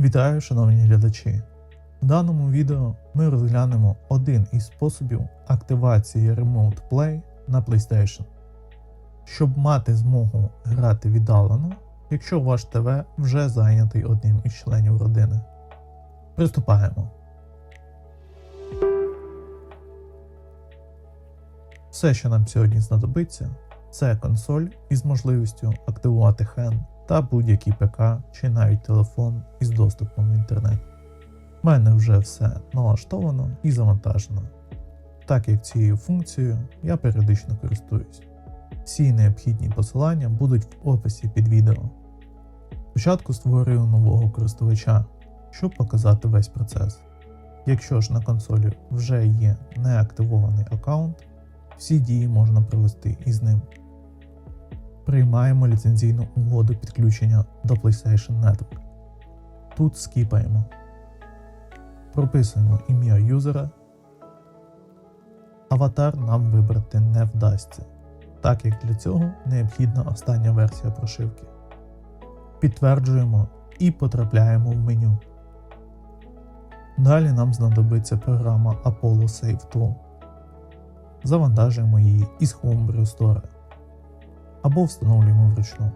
Вітаю, шановні глядачі! В даному відео ми розглянемо один із способів активації Remote Play на PlayStation, щоб мати змогу грати віддалено, якщо ваш ТВ вже зайнятий одним із членів родини. Приступаємо. Все, що нам сьогодні знадобиться, це консоль із можливістю активувати хен та будь-який ПК чи навіть телефон із доступом в інтернет. У мене вже все налаштовано і завантажено, так як цією функцією я періодично користуюсь. Всі необхідні посилання будуть в описі під відео. Спочатку створюю нового користувача, щоб показати весь процес. Якщо ж на консолі вже є неактивований аккаунт, всі дії можна провести із ним. Приймаємо ліцензійну угоду підключення до PlayStation Network. Тут скіпаємо. Прописуємо ім'я юзера. Аватар нам вибрати не вдасться, так як для цього необхідна остання версія прошивки. Підтверджуємо і потрапляємо в меню. Далі нам знадобиться програма Apollo Save Tool. Завантажуємо її із Homebrew Store або встановлюємо вручну.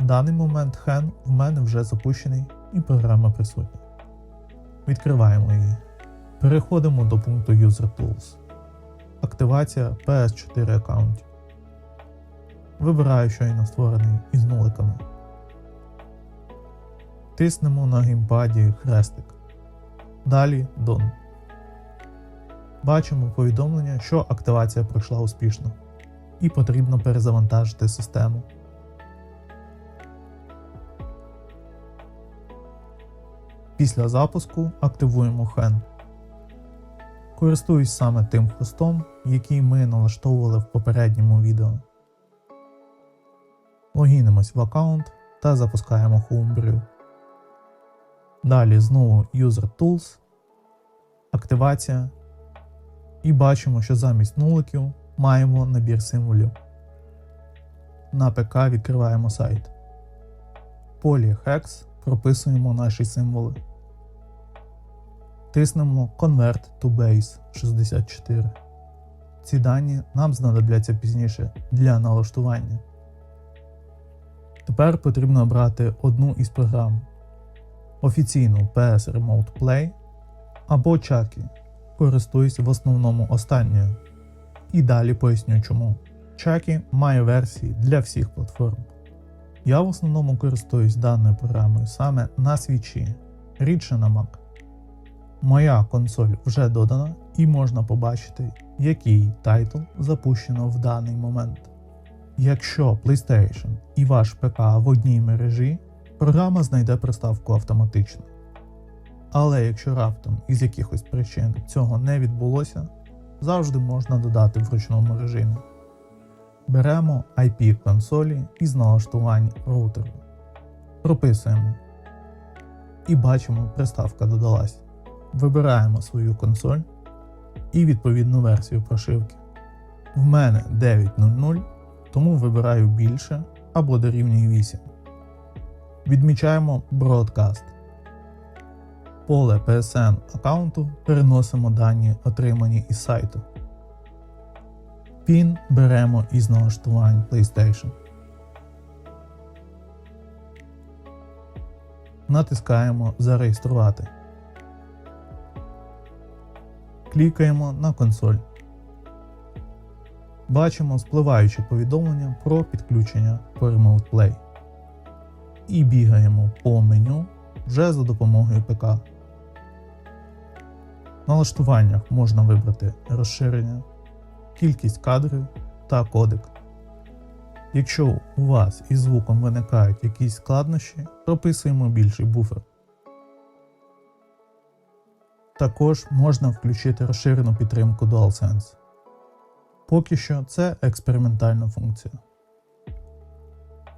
В даний момент Hen в мене вже запущений і програма присутня. Відкриваємо її. Переходимо до пункту User Tools. Активація PS4 аккаунтів. Вибираю щойно створений із нуликами. Тиснемо на геймпаді хрестик. Далі Done. Бачимо повідомлення, що активація пройшла успішно і потрібно перезавантажити систему. Після запуску активуємо Hen. Користуюсь саме тим хостом, який ми налаштовували в попередньому відео. Логінимось в аккаунт та запускаємо Homebrew. Далі знову User Tools, активація. І бачимо, що замість нуликів маємо набір символів. На ПК відкриваємо сайт. В полі Hex прописуємо наші символи. Тиснемо Convert to Base 64. Ці дані нам знадобляться пізніше для налаштування. Тепер потрібно обрати одну із програм офіційну PS Remote Play або Chucky. Користуюсь в основному останньою. І далі поясню чому. Chucky має версії для всіх платформ. Я в основному користуюсь даною програмою саме на свічі, рідше на Mac. Моя консоль вже додана і можна побачити, який тайтл запущено в даний момент. Якщо PlayStation і ваш ПК в одній мережі, програма знайде приставку автоматично. Але якщо раптом із якихось причин цього не відбулося, завжди можна додати в ручному режимі. Беремо IP консолі із налаштувань роутеру. Прописуємо. І бачимо, приставка додалась. Вибираємо свою консоль і відповідну версію прошивки. В мене 9.00, тому вибираю більше або дорівнює 8. Відмічаємо Broadcast. Поле PSN аккаунту переносимо дані, отримані із сайту. PIN беремо із налаштувань PlayStation. Натискаємо Зареєструвати. Клікаємо на консоль. Бачимо спливаюче повідомлення про підключення по Remote Play. І бігаємо по меню вже за допомогою ПК. Налаштуваннях можна вибрати розширення, кількість кадрів та кодек. Якщо у вас із звуком виникають якісь складнощі, прописуємо більший буфер. Також можна включити розширену підтримку DualSense. Поки що це експериментальна функція.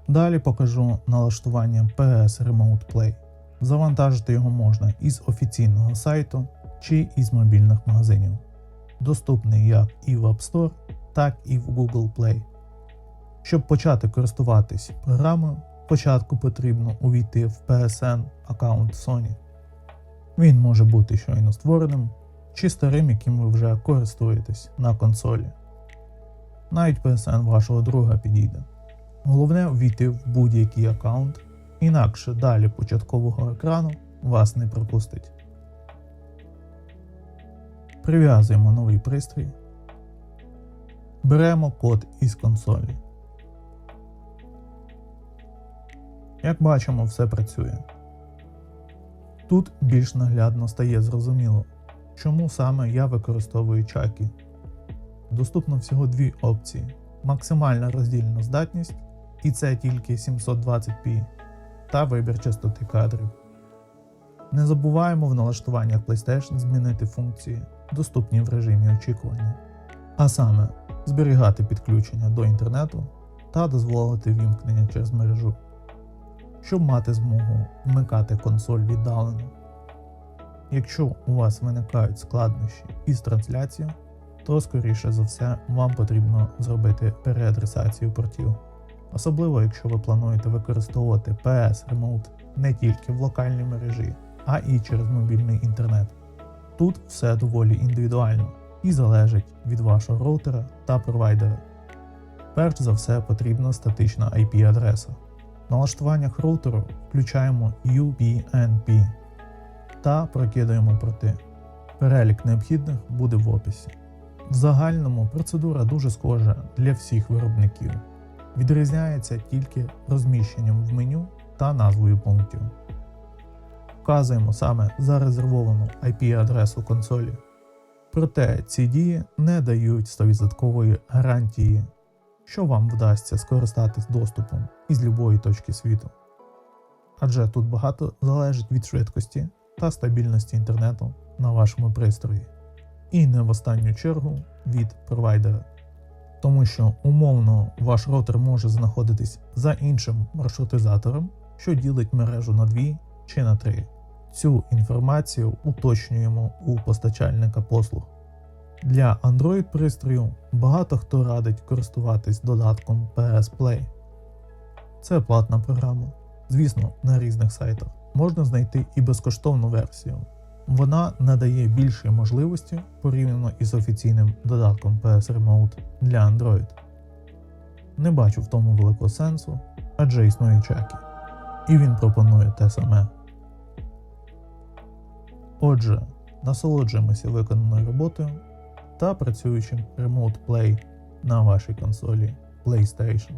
Далі покажу налаштування PS Remote Play. Завантажити його можна із офіційного сайту чи із мобільних магазинів. Доступний як і в App Store, так і в Google Play. Щоб почати користуватись програмою, Спочатку потрібно увійти в PSN аккаунт Sony. Він може бути щойно створеним чи старим, яким ви вже користуєтесь на консолі. Навіть PSN вашого друга підійде. Головне ввійти в будь-який аккаунт, інакше далі початкового екрану вас не пропустить. Прив'язуємо новий пристрій. Беремо код із консолі. Як бачимо, все працює. Тут більш наглядно стає зрозуміло, чому саме я використовую чаки. Доступно всього дві опції: максимальна роздільна здатність, і це тільки 720p, та вибір частоти кадрів. Не забуваємо в налаштуваннях PlayStation змінити функції, доступні в режимі очікування, а саме зберігати підключення до інтернету та дозволити вімкнення через мережу, щоб мати змогу вмикати консоль віддалено. Якщо у вас виникають складнощі із трансляцією, то скоріше за все вам потрібно зробити переадресацію портів. Особливо, якщо ви плануєте використовувати PS Remote не тільки в локальній мережі, а і через мобільний інтернет. Тут все доволі індивідуально і залежить від вашого роутера та провайдера. Перш за все потрібна статична IP-адреса. В налаштуваннях роутеру включаємо UBNP та прокидаємо порти. Перелік необхідних буде в описі. В загальному процедура дуже схожа для всіх виробників. Відрізняється тільки розміщенням в меню та назвою пунктів. Вказуємо саме зарезервовану IP-адресу консолі. Проте ці дії не дають 100% гарантії, що вам вдасться скористатись доступом із любої точки світу. Адже тут багато залежить від швидкості та стабільності інтернету на вашому пристрої, і не в останню чергу від провайдера. Тому що умовно ваш роутер може знаходитись за іншим маршрутизатором, що ділить мережу на дві чи на три. Цю інформацію уточнюємо у постачальника послуг. Для Android пристрою багато хто радить користуватись додатком PS Play. Це платна програма. Звісно, на різних сайтах можна знайти і безкоштовну версію. Вона надає більше можливості порівняно із офіційним додатком PS Remote для Android. Не бачу в тому великого сенсу, адже існує чаки, і він пропонує те саме. Отже, насолоджуємося виконаною роботою та працюючим Remote Play на вашій консолі PlayStation.